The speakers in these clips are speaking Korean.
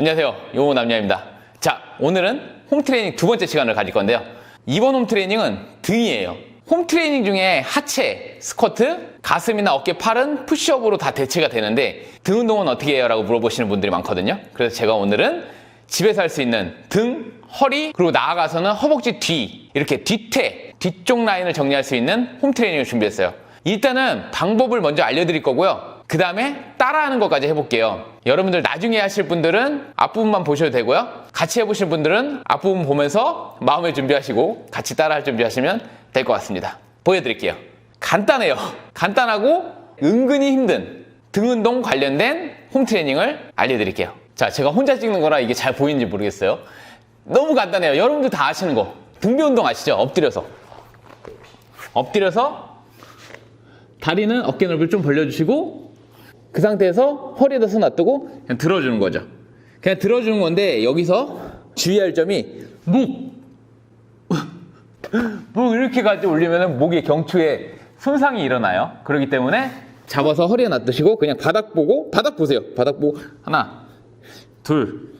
안녕하세요. 용호 남녀입니다. 자, 오늘은 홈트레이닝 두 번째 시간을 가질 건데요. 이번 홈트레이닝은 등이에요. 홈트레이닝 중에 하체, 스쿼트, 가슴이나 어깨, 팔은 푸시업으로 다 대체가 되는데 등 운동은 어떻게 해요? 라고 물어보시는 분들이 많거든요. 그래서 제가 오늘은 집에서 할 수 있는 등, 허리, 그리고 나아가서는 허벅지 뒤, 이렇게 뒤태, 뒤쪽 라인을 정리할 수 있는 홈트레이닝을 준비했어요. 일단은 방법을 먼저 알려드릴 거고요. 그 다음에 따라하는 것까지 해볼게요. 여러분들 나중에 하실 분들은 앞부분만 보셔도 되고요. 같이 해보실 분들은 앞부분 보면서 마음의 준비하시고 같이 따라할 준비하시면 될 것 같습니다. 보여드릴게요. 간단해요. 간단하고 은근히 힘든 등 운동 관련된 홈 트레이닝을 알려드릴게요. 자, 제가 혼자 찍는 거라 이게 잘 보이는지 모르겠어요. 너무 간단해요. 여러분들 다 아시는 거. 등비 운동 아시죠? 엎드려서. 엎드려서 다리는 어깨 넓이를 좀 벌려주시고 그 상태에서 허리에다 손 놔두고 그냥 들어주는 거죠. 그냥 들어주는 건데 여기서 주의할 점이 목. 목 이렇게 가지고 올리면 목의 경추에 손상이 일어나요. 그렇기 때문에 잡아서 허리에 놔두시고 그냥 바닥 보고 바닥 보세요. 바닥 보고 하나, 둘,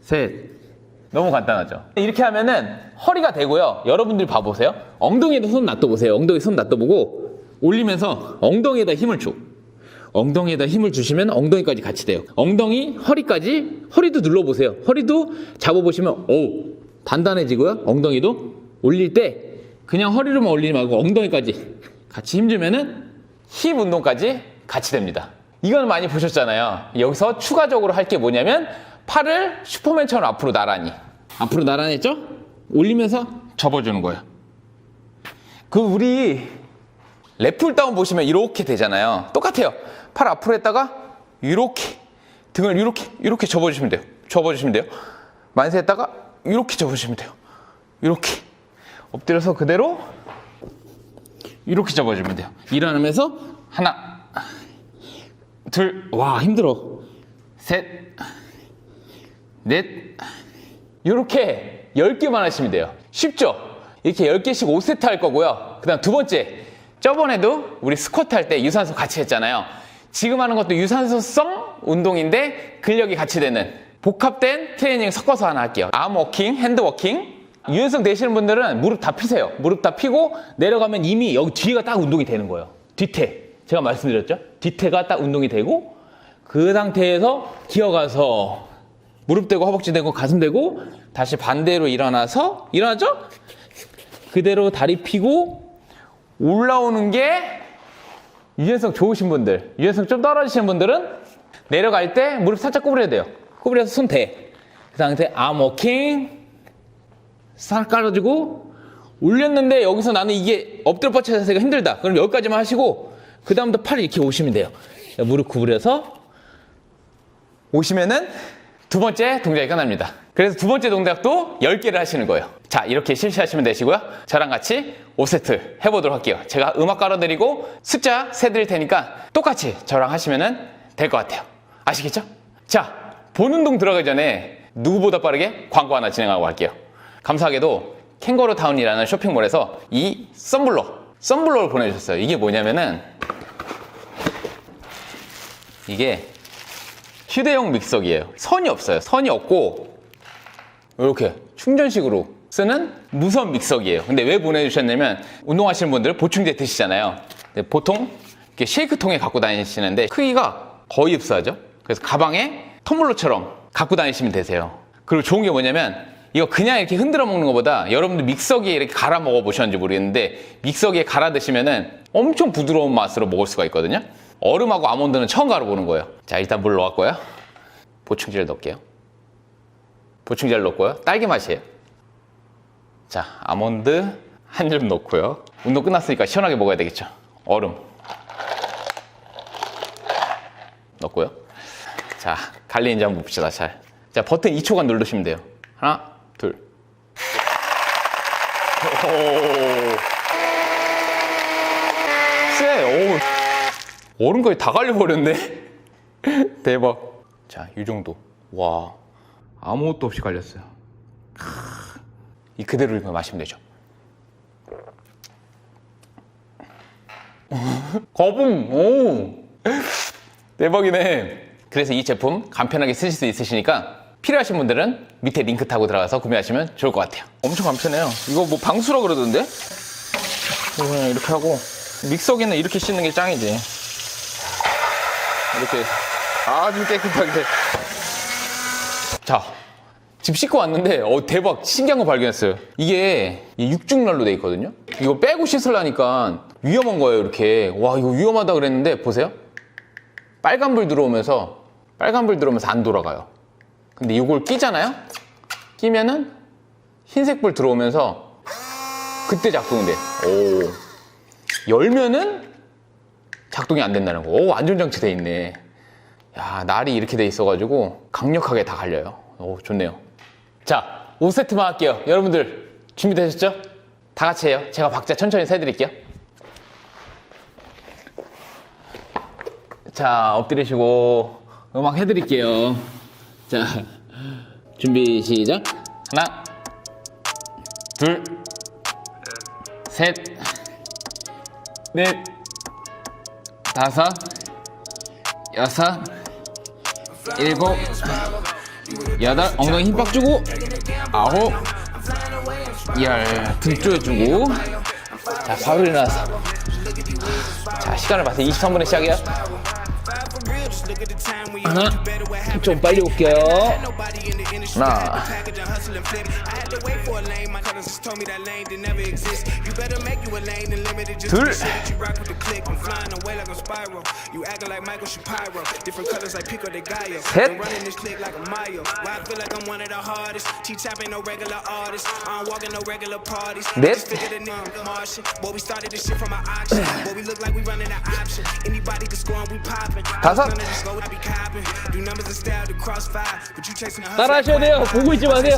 셋. 너무 간단하죠. 이렇게 하면은 허리가 되고요. 여러분들이 봐보세요. 엉덩이에다 손 놔둬보세요. 엉덩이 손 놔둬보고 올리면서 엉덩이에다 힘을 줘. 엉덩이에다 힘을 주시면 엉덩이까지 같이 돼요. 엉덩이, 허리까지, 허리도 눌러보세요. 허리도 잡아보시면, 오, 단단해지고요. 엉덩이도 올릴 때 그냥 허리로만 올리지 말고 엉덩이까지 같이 힘주면은 힙 운동까지 같이 됩니다. 이건 많이 보셨잖아요. 여기서 추가적으로 할 게 뭐냐면 팔을 슈퍼맨처럼 앞으로 나란히. 앞으로 나란히 했죠? 올리면서 접어주는 거예요. 그 우리 랩풀 다운 보시면 이렇게 되잖아요. 똑같아요. 팔 앞으로 했다가 이렇게 등을 이렇게 이렇게 접어주시면 돼요. 접어주시면 돼요. 만세 했다가 이렇게 접어주시면 돼요. 이렇게 엎드려서 그대로 이렇게 접어주면 돼요. 일어나면서 하나, 둘, 와 힘들어. 셋, 넷, 이렇게 10개만 하시면 돼요. 쉽죠? 이렇게 10개씩 5세트 할 거고요. 그 다음 두 번째, 저번에도 우리 스쿼트 할 때 유산소 같이 했잖아요. 지금 하는 것도 유산소성 운동인데 근력이 같이 되는 복합된 트레이닝 섞어서 하나 할게요. 암 워킹, 핸드 워킹. 유연성 되시는 분들은 무릎 다 피세요. 무릎 다 피고 내려가면 이미 여기 뒤가 딱 운동이 되는 거예요. 뒤태. 제가 말씀드렸죠? 뒤태가 딱 운동이 되고 그 상태에서 기어가서 무릎 대고 허벅지 대고 가슴 대고 다시 반대로 일어나서 일어나죠? 그대로 다리 피고 올라오는 게 유연성 좋으신 분들, 유연성 좀 떨어지시는 분들은 내려갈 때 무릎 살짝 구부려야 돼요. 구부려서 손 대. 그 상태 암 워킹 살 깔아주고 올렸는데 여기서 나는 이게 엎드려 뻗쳐 자세가 힘들다. 그럼 여기까지만 하시고 그 다음부터 팔 이렇게 오시면 돼요. 무릎 구부려서 오시면은 두 번째 동작이 끝납니다. 그래서 두 번째 동작도 10개를 하시는 거예요. 자, 이렇게 실시하시면 되시고요. 저랑 같이 5세트 해보도록 할게요. 제가 음악 깔아드리고 숫자 세드릴 테니까 똑같이 저랑 하시면 될 것 같아요. 아시겠죠? 자, 본 운동 들어가기 전에 누구보다 빠르게 광고 하나 진행하고 갈게요. 감사하게도 캥거루 타운이라는 쇼핑몰에서 이 썬블러, 썬블러를 보내주셨어요. 이게 뭐냐면은 이게 휴대용 믹서기예요. 선이 없어요. 선이 없고 이렇게 충전식으로 쓰는 무선 믹서기예요. 근데 왜 보내주셨냐면 운동하시는 분들 보충제 드시잖아요. 보통 이렇게 쉐이크통에 갖고 다니시는데 크기가 거의 흡사하죠. 그래서 가방에 텀블러처럼 갖고 다니시면 되세요. 그리고 좋은 게 뭐냐면 이거 그냥 이렇게 흔들어 먹는 것보다 여러분들 믹서기에 이렇게 갈아 먹어 보셨는지 모르겠는데 믹서기에 갈아 드시면은 엄청 부드러운 맛으로 먹을 수가 있거든요. 얼음하고 아몬드는 처음 갈아 보는 거예요. 자, 일단 물 넣었고요. 보충제를 넣을게요. 보충제를 넣고요. 딸기 맛이에요. 자, 아몬드 한 점 넣고요. 운동 끝났으니까 시원하게 먹어야 되겠죠. 얼음 넣고요. 자, 갈리인지 한번 봅시다. 잘. 자, 버튼 2초간 누르시면 돼요. 하나, 둘. 오. 쎄, 오. 얼음까지 다 갈려버렸네. 대박. 자, 이 정도. 와. 아무것도 없이 갈렸어요. 크. 이 그대로 이거 마시면 되죠. 거품, 오. 대박이네. 그래서 이 제품 간편하게 쓰실 수 있으시니까 필요하신 분들은 밑에 링크 타고 들어가서 구매하시면 좋을 것 같아요. 엄청 간편해요. 이거 뭐 방수라 그러던데? 그냥 이렇게 하고 믹서기는 이렇게 씻는 게 짱이지. 이렇게 아주 깨끗하게. 자, 집 씻고 왔는데 어 대박 신기한 거 발견했어요. 이게 이 육중난로 돼 있거든요. 이거 빼고 씻으려니까 위험한 거예요. 이렇게 와 이거 위험하다 그랬는데 보세요. 빨간불 들어오면서 빨간불 들어오면서 안 돌아가요. 근데 이걸 끼잖아요. 끼면은 흰색불 들어오면서 그때 작동이 돼. 오 열면은 작동이 안 된다는 거. 오 안전장치 돼 있네. 야 날이 이렇게 돼 있어가지고 강력하게 다 갈려요. 오 좋네요. 자 5세트만 할게요. 여러분들 준비되셨죠? 다 같이 해요. 제가 박자 천천히 세드릴게요. 자 엎드리시고 음악 해드릴게요. 자 준비 시작. 하나, 둘, 셋, 넷, 다섯, 여섯, 일곱, 여덟, 엉덩이 힘빡 주고, 아홉, 열, 등 조여주고, 자, 바로 일어나서. 자, 시간을 봐서 23분에 시작이야. 하나, 좀 빨리 올게요. 하나, 둘, 셋, 넷, 다섯. 따라 하셔야 돼요. 보고 있지 마세요.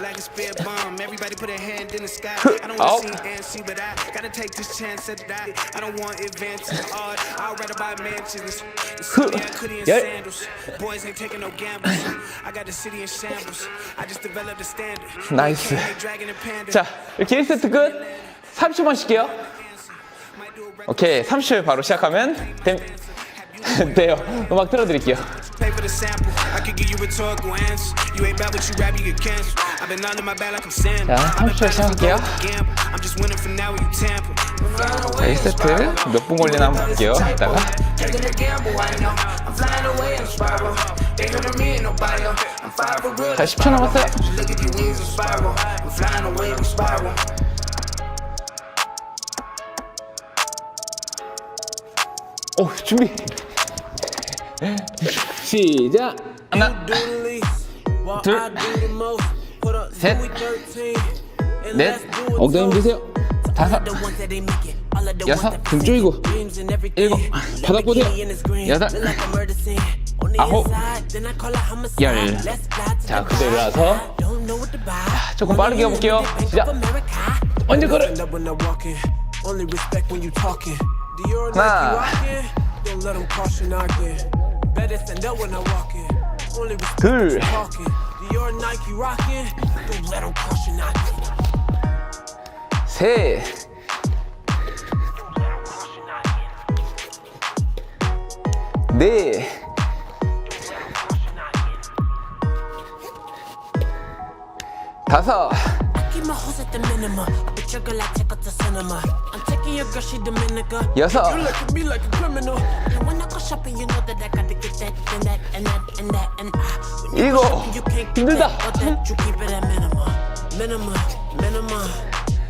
Like a spear bomb. Everybody put a hand in the sky. I don't Oh. want to see ANC, but I gotta take this chance at that. I don't want advances art. I'll write about mansions. Me, I could in sandals. Boys ain't taking no gambles. I got the city in shambles. I just developed a standard. 나이스. 자, 이렇게 1세트 끝. 30번 쉴게요. 오케이, 30초 바로 시작하면 됨, 돼요. 음악 틀어드릴게요. Pay for the sample. I could give you rhetorical answers. You ain't bad, but you rap, you get canceled. I've been under my back like I'm Sam. 자, 30초 시작할게요. Gamble. I'm just winning for now. You tamper. 자, 1세트 몇 분 걸리나 한번 볼게요. 이따가. Taking a gamble, I know. I'm flying away in a spiral. They heard me ain't nobody. I'm fire for real. 자, 10초 남았어요. Look at your wings in spiral. I'm flying away in a spiral. 오, 준비. 시작. 하나, 둘, 셋, 넷, 엉덩이 힘주세요. 다섯, 여섯, 등 조이고, 일곱, 바닥 보세요. 여덟, 아홉, 열. 자, 그대로 일어나서 조금 빠르게 해볼게요. 시작. 먼저 걸어. 하나. rocking. Don't let them cross your noggin. Better stand up when I walk in. Only respect 둘, talking. Dior Nike rocking. Don't let them cross your noggin. 셋, 넷, 다섯, Keep my hoes at the minimum. chocolate, take her to cinema. I'm taking your girl, she Dominica. Yes, sir. You look at me like a criminal. And when I go shopping, you know that I gotta get that and that and that and that and ah. When you go shopping, you can't get that or that. You keep it at minimum, minimum, minimum.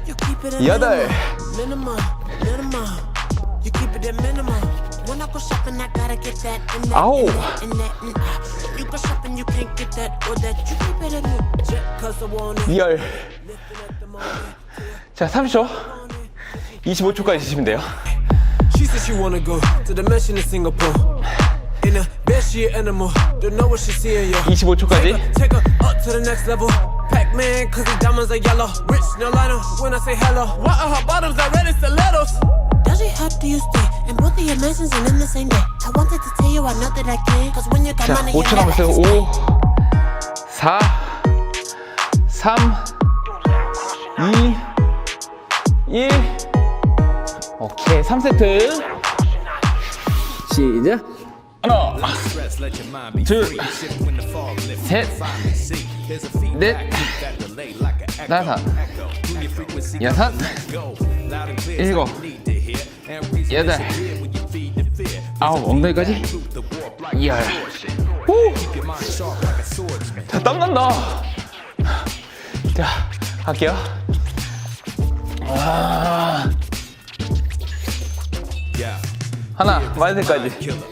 You keep it at minimum, minimum, minimum. You keep it at minimum. When I go shopping, I gotta get that and that Ow. and that and that and ah. You go shopping, you can't get that or that. You keep it at minimum, cause I want it. Yo. Lifting at the moment. 자, 30초. 25초까지 주시면 돼요. She said she wanna go to the mansion in Singapore. In a bed, she an animal. Don't know what she seeing, yo. 25초까지. Take her up to the next level. Pac-Man, cause his diamonds are yellow. Rich, no liner, when I say hello. Why are her bottoms already stilettos? Does she help do you stay? And both of your mansions and in the same day. I wanted to tell you I know that I can. Cause when you got 자, money, you 5초 never 남았어요. explain. 5, 4, 3, 2, 1. 오케이, 3세트. 시작. 하나, 둘, 셋, 넷, 다섯, 여섯, 일곱, 여덟, 아홉, 엉덩이까지. 열. 후! 자, 땀난다. 자, 할게요. 아. 하나, 마이들까지. Killer,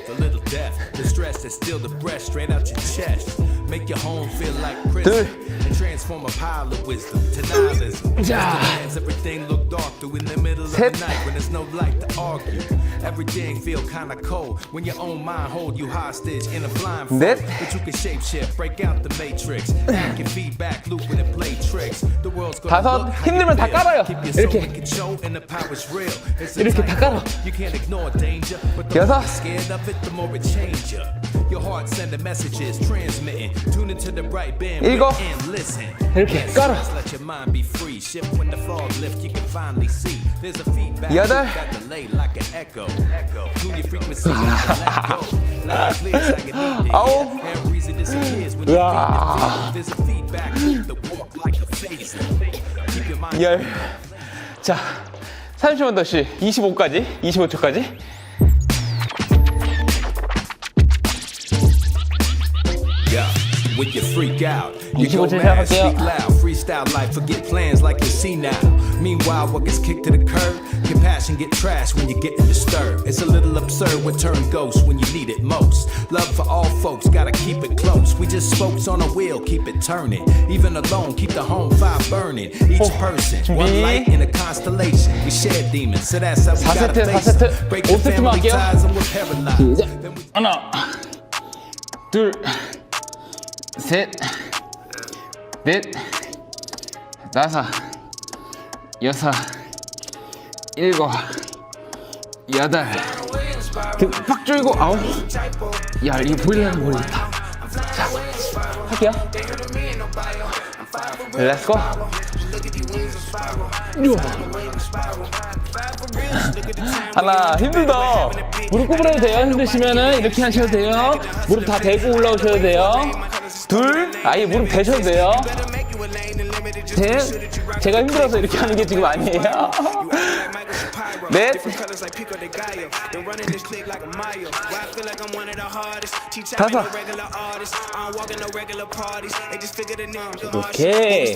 the little death, the stress that's still the breath straight out your chest. Make your home feel like prison and transform a pile of wisdom to nihilism. 자. As everything look dark through in the middle of 셋. the night when there's no light to argue. Everything feel kinda cold when your own mind hold you hostage in a blindfold. 넷. But you can shapeshift, break out the matrix. Hack your feedback loop when it play tricks. The world's gonna 다섯. look how 힘들면 you 다 feel. 깔아요. Keep your soul 이렇게. in control and the power's real. It's a 이렇게 다 깔아. tightrope. You can't ignore danger, but the 여섯. more you're scared of it, the more it change ya. Your heart sending messages, transmitting. Tune into the right band 일곱. and listen. 이렇게 깔아. 여덟. 아홉. Every reason disappears when you 으아. feel it. There's a feedback loop that walk like a phaser. Keep your mind 열. 자, 30번 더 시. 25까지. 25초까지. when you freak out, you go 25초 mad, 시작할게요. speak loud, freestyle life, forget plans like you see now. Meanwhile, what gets kicked to the curb, compassion get trashed when you're getting disturbed. It's a little absurd what turn ghost when you need it most. Love for all folks, gotta keep it close. We just spokes on a wheel, keep it turning. Even alone, keep the home fire burning. Each person, one 준비. light in a constellation. We share demons, so that's how we 사 gotta 세트, 사 face 세트. it. Break the 오 세트만 family 할게요. ties and we're paralyzed. Then we 하나, 둘, 셋, 넷, 다섯, 여섯, 일곱, 여덟, 등팍 조이고 아홉. 야, 이거 보이려면 모르겠다. 자, 할게요. 렛츠고. 하나 힘들다 무릎 구부려도 돼요 힘드시면은 이렇게 하셔도 돼요 무릎 다 대고 올라오셔도 돼요 둘 아예 무릎 대셔도 돼요 셋 제가 힘들어서 이렇게 하는 게 지금 아니에요 넷 다섯. 오케이.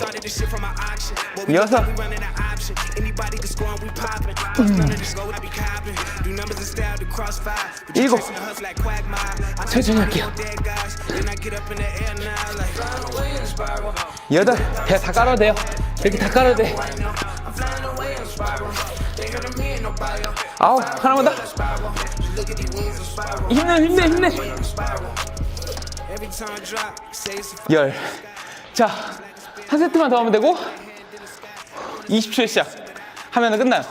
여섯. 일곱. 천천히 할게요. 여덟. 배다 깔아도 돼요. 이렇게 다 깔아도 돼. 아홉. 하나만 더. 힘내, 힘내, 힘내. 열. 자, 한 세트만 더 하면 되고, 20초에 시작. 하면은 끝나요.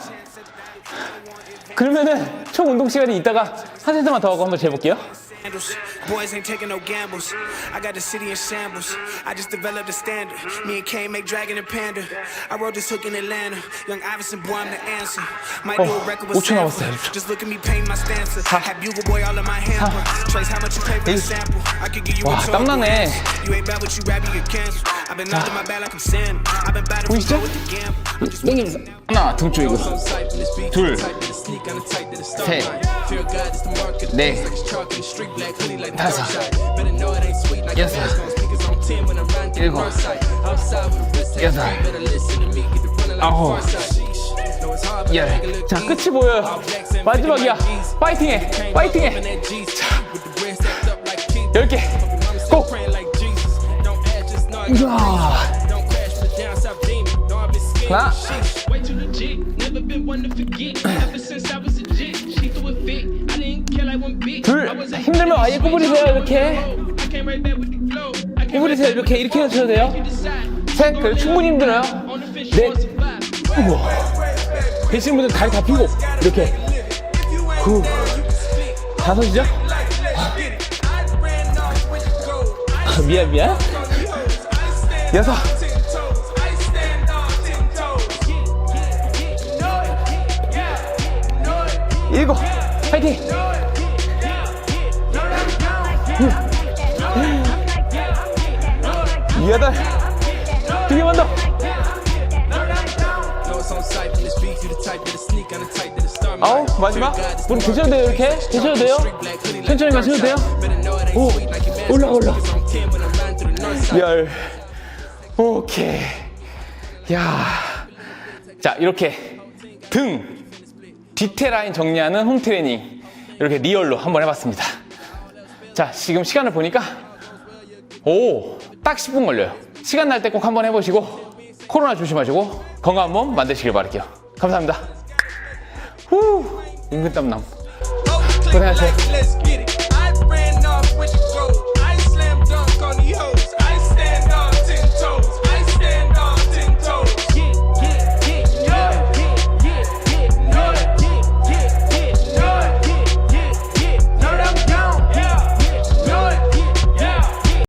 그러면은 총 운동 시간이 있다가 한 세트만 더 하고 한번 재볼게요. handles. Boys ain't taking no gambles. I got the city in shambles. I just developed a standard. Me and Kane make Dragon and Panda. I wrote this hook in Atlanta. Young Iverson, boy, I'm the answer. Might do a 어, record with 5초 sample. 남았어요, 5초. Just look at me paint my stanza. Had Bugle Boy all in my hamper. Trace how much you pay for the 일. sample. I could give you 와, a tour. 땀나네. You ain't bad what you rap, you get canceled. I've been out in my bag like I'm Santa. I've been battling 보이시죠? with the gamble. I'm just 땡기면서 하나 등 조이고 둘, 셋, 넷, 다섯, 여섯, 일곱, 여덟, 아홉, 열. 자, 끝이 보여요. 마지막이야. 파이팅해, 파이팅해. 자, 열 개. 고. 이야. 하나, 둘. 힘들면 아예 구부리세요, 이렇게. 구부리세요, 이렇게, 이렇게 하셔도 돼요. 셋, 그래 충분히 힘들어요. 넷. 우와. 되시는 분들 다리 다 펴고 이렇게 후 다섯이죠? 미안 미안 여섯 일곱 파이팅 여덟 두 개만 더. 아홉 마지막 우리 드셔도 돼요 이렇게 드셔도 돼요 천천히 마셔도 돼요 오 올라 올라 열 오케이 야자 이렇게 등 뒤태 라인 정리하는 홈 트레이닝. 이렇게 리얼로 한번 해봤습니다. 자 지금 시간을 보니까 오 딱 10분 걸려요. 시간 날 때 꼭 한번 해보시고 코로나 조심하시고 건강한 몸 만드시길 바랄게요. 감사합니다. 후 은근 땀 남. 고생하셨어요